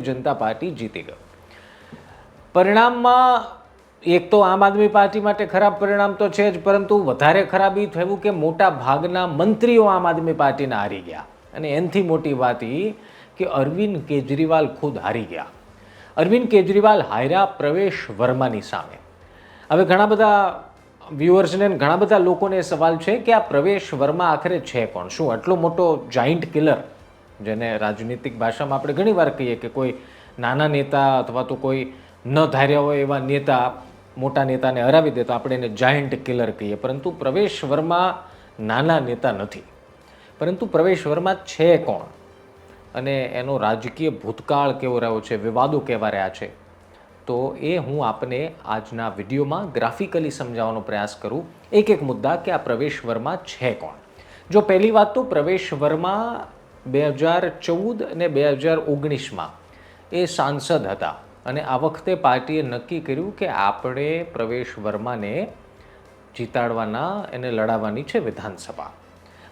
જનતા party જીતી ગયું પરિણામમાં એક તો આમ આદમી પાર્ટી માટે ખરાબ પરિણામ તો છે જ, પરંતુ વધારે ખરાબ થયું કે મોટા ભાગના મંત્રીઓ આમ આદમી પાર્ટીના હારી ગયા. અને એનથી મોટી વાત એ કે અરવિંદ કેજરીવાલ ખુદ હારી ગયા. અરવિંદ કેજરીવાલ હાર્યા પ્રવેશ વર્માની સામે. હવે ઘણા બધા વ્યુઅર્સને ઘણા બધા લોકોને સવાલ છે કે આ પ્રવેશ વર્મા આખરે છે કોણ? શું આટલો મોટો જાઇન્ટ કિલર જેને રાજનીતિક ભાષામાં આપણે ઘણીવાર કહીએ કે કોઈ નાના નેતા અથવા તો કોઈ ન ધાર્યા હોય એવા નેતા મોટા નેતાને હરાવી દે તો આપણે એને જાયન્ટ કિલર કહીએ. પરંતુ પ્રવેશ વર્મા નાના નેતા નથી. પરંતુ પ્રવેશ વર્મા છે કોણ? અને એનો રાજકીય ભૂતકાળ કેવો રહ્યો છે, વિવાદો કેવા રહ્યા છે? તો એ હું આપને આજના વિડીયોમાં ગ્રાફિકલી સમજાવવાનો પ્રયાસ કરું. એક એક મુદ્દા કે આ પ્રવેશ વર્મા છે કોણ? જો પહેલી વાત તો પ્રવેશ વર્મા બે હજાર ચૌદ અને બે હજાર ઓગણીસમાં એ સાંસદ હતા. અને આ વખતે પાર્ટીએ નક્કી કર્યું કે આપણે પ્રવેશ વર્માને જીતાડવાના એને લડાવવાની છે વિધાનસભા.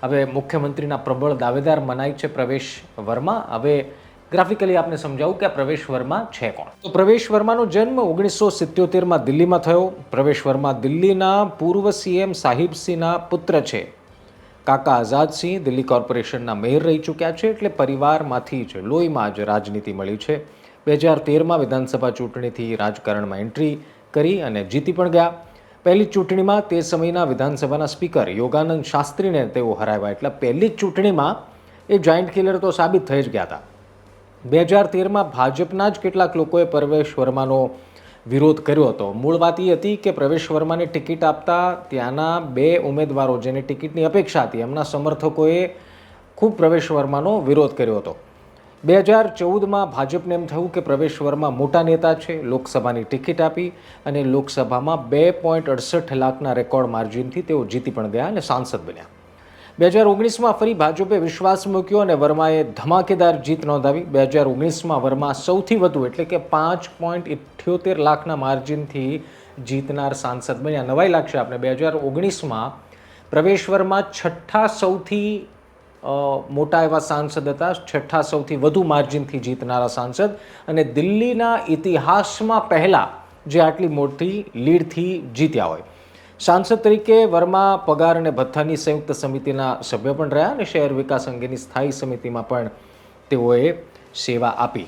હવે મુખ્યમંત્રીના પ્રબળ દાવેદાર મનાય છે પ્રવેશ વર્મા. હવે ગ્રાફિકલી આપને સમજાવું કે પ્રવેશ વર્મા છે કોણ? તો પ્રવેશ વર્માનો જન્મ ઓગણીસો સિત્યોતેરમાં દિલ્હીમાં થયો. પ્રવેશ વર્મા દિલ્હીના પૂર્વ સીએમ સાહિબસિંહના પુત્ર છે. કાકા આઝાદસિંહ દિલ્હી કોર્પોરેશનના મેયર રહી ચૂક્યા છે એટલે પરિવારમાંથી જ લોહીમાં જ રાજનીતિ મળી છે. બે હજાર તેરમાં વિધાનસભા ચૂંટણીથી રાજકારણમાં એન્ટ્રી કરી અને જીતી પણ ગયા. પહેલી ચૂંટણીમાં તે સમયના વિધાનસભાના સ્પીકર યોગાનંદ શાસ્ત્રીને તેઓ હરાવ્યા એટલે પહેલી જ ચૂંટણીમાં એ જોઈન્ટ કિલર તો સાબિત થઈ જ ગયા હતા. બે હજાર તેરમાં ભાજપના જ કેટલાક લોકોએ પરવેશ વર્માનો વિરોધ કર્યો હતો. મૂળ વાત એ હતી કે પ્રવેશ વર્માને ટિકિટ આપતા ત્યાંના બે ઉમેદવારો જેને ટિકિટની અપેક્ષા હતી, એમના સમર્થકોએ ખૂબ પ્રવેશ વર્માનો વિરોધ કર્યો હતો. બે હજાર ચૌદમાં ભાજપને એમ થયું કે પ્રવેશ વર્મા મોટા નેતા છે, લોકસભાની ટિકિટ આપી અને લોકસભામાં બે પોઈન્ટ અડસઠ લાખના રેકોર્ડ માર્જિનથી તેઓ જીતી પણ ગયા અને સાંસદ બન્યા. બે હજાર ઓગણીસમાં ફરી ભાજપે વિશ્વાસ મૂક્યો અને વર્માએ ધમાકેદાર જીત નોંધાવી. બે હજાર ઓગણીસમાં વર્મા સૌથી વધુ, એટલે કે પાંચ પોઈન્ટ ઇઠ્યોતેર લાખના માર્જિનથી જીતનાર સાંસદ બન્યા. નવાઈ લાગશે આપણે બે હજાર ઓગણીસમાં પ્રવેશ વર્મા છઠ્ઠા સૌથી મોટા એવા સાંસદ હતા. છઠ્ઠા સૌથી વધુ માર્જિનથી જીતનારા સાંસદ. અને દિલ્હીના ઇતિહાસમાં પહેલાં જે આટલી મોટી લીડથી જીત્યા હોય. સાંસદ તરીકે વર્મા પગાર અને ભથ્થાની સંયુક્ત સમિતિના સભ્ય પણ રહ્યા અને શહેર વિકાસ અંગેની સ્થાયી સમિતિમાં પણ તેઓએ સેવા આપી.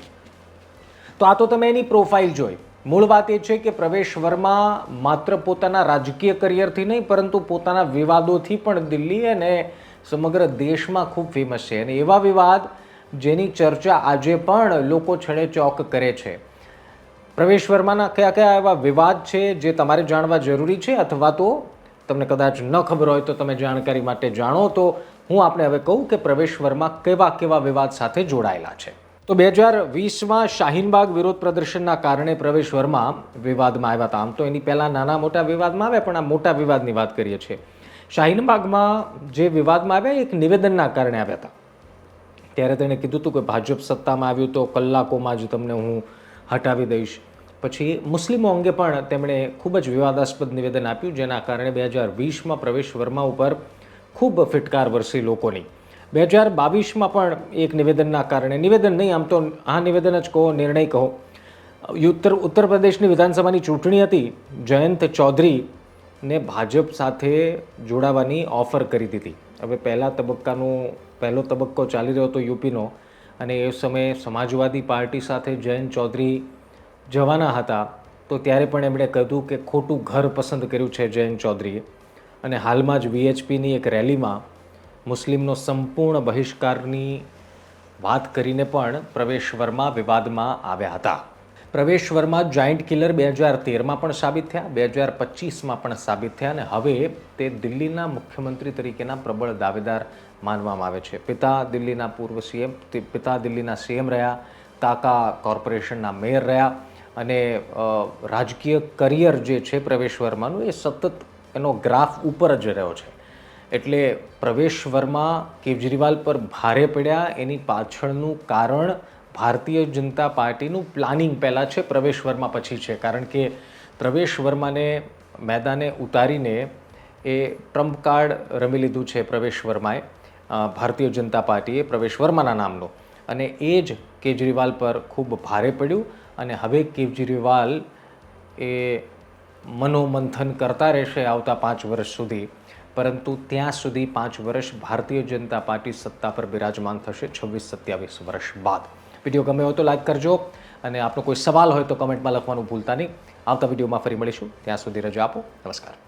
તો આ તો તમે એની પ્રોફાઇલ જોઈ. મૂળ વાત એ છે કે પ્રવેશ વર્મા માત્ર પોતાના રાજકીય કરિયરથી નહીં, પરંતુ પોતાના વિવાદોથી પણ દિલ્હી અને સમગ્ર દેશમાં ખૂબ ફેમસ છે. અને એવા વિવાદ જેની ચર્ચા આજે પણ લોકો છેડે ચોક કરે છે. પ્રવેશ વર્માના કયા કયા એવા વિવાદ છે જે તમારે જાણવા જરૂરી છે? અથવા તો તમને કદાચ ન ખબર હોય તો તમે જાણકારી માટે જાણો તો હું આપણે હવે કહું કે પ્રવેશ વર્મા કેવા કેવા વિવાદ સાથે જોડાયેલા છે. તો બે હજાર વીસમાં શાહીનબાગ વિરોધ પ્રદર્શનના કારણે પ્રવેશ વર્મા વિવાદમાં આવ્યા હતા. આમ તો એની પહેલાં નાના મોટા વિવાદમાં આવ્યા, પણ આ મોટા વિવાદની વાત કરીએ છીએ. શાહીનબાગમાં જે વિવાદમાં આવ્યા એક નિવેદનના કારણે આવ્યા હતા. ત્યારે તેણે કીધું હતું કે ભાજપ સત્તામાં આવ્યું તો કલાકોમાં જ તમને હું હટાવી દઈશ. પછી મુસ્લિમો અંગે પણ તેમણે ખૂબ જ વિવાદાસ્પદ નિવેદન આપ્યું, જેના કારણે બે હજાર વીસમાં પ્રવેશ વર્મા ઉપર ખૂબ ફિટકાર વરસી લોકોની. બે હજાર બાવીસમાં પણ એક નિવેદનના કારણે, નિવેદન નહીં, આમ તો આ નિવેદન જ કહો, નિર્ણય કહો. ઉત્તર ઉત્તર પ્રદેશની વિધાનસભાની ચૂંટણી હતી, જયંત ચૌધરીને ભાજપ સાથે જોડાવાની ઓફર કરી દીધી. હવે પહેલા તબક્કાનું, પહેલો તબક્કો ચાલી રહ્યો હતો યુપીનો, અને એ સમયે સમાજવાદી પાર્ટી સાથે જયંત ચૌધરી જવાના હતા, તો ત્યારે પણ એમણે કહ્યું કે ખોટું ઘર પસંદ કર્યું છે જયંત ચૌધરીએ. અને હાલમાં જ વીએચપીની એક રેલીમાં મુસ્લિમનો સંપૂર્ણ બહિષ્કારની વાત કરીને પણ પ્રવેશ વર્મા વિવાદમાં આવ્યા હતા. પ્રવેશ વર્મા જાયન્ટ કિલર બે હજાર તેરમાં પણ સાબિત થયા, બે હજાર પચીસમાં પણ સાબિત થયા અને હવે તે દિલ્હીના મુખ્યમંત્રી તરીકેના પ્રબળ દાવેદાર માનવામાં આવે છે. પિતા દિલ્હીના પૂર્વ સીએમ પિતા દિલ્હીના સીએમ રહ્યા, કાકા કોર્પોરેશનના મેયર રહ્યા અને રાજકીય કરિયર જે છે પ્રવેશ વર્માનું, એ સતત એનો ગ્રાફ ઉપર જ રહ્યો છે. એટલે પ્રવેશ વર્મા કેજરીવાલ પર ભારે પડ્યા, એની પાછળનું કારણ ભારતીય જનતા પાર્ટીનું પ્લાનિંગ પહેલાં છે, પ્રવેશ વર્મા પછી છે. કારણ કે પ્રવેશ વર્માને મેદાને ઉતારીને એ ટ્રમ્પ કાર્ડ રમી લીધું છે પ્રવેશ વર્માએ. ભારતીય જનતા પાર્ટીએ પ્રવેશ વર્માના નામનું. અને એ જ કેજરીવાલ પર ખૂબ ભારે પડ્યું અને હવે કેજરીવાલ એ મનોમંથન કરતા રહેશે આવતા પાંચ વર્ષ સુધી. પરંતુ ત્યાં સુધી પાંચ વર્ષ ભારતીય જનતા પાર્ટી સત્તા પર બિરાજમાન થશે છવ્વીસ સત્યાવીસ વર્ષ બાદ. વીડિયો ગમે હોય તો લાઈક કરજો અને આપનો કોઈ સવાલ હોય તો કમેન્ટમાં લખવાનું ભૂલતા નહીં. આવતા વિડીયોમાં ફરી મળીશું. ત્યાં સુધી રજા આપો. નમસ્કાર.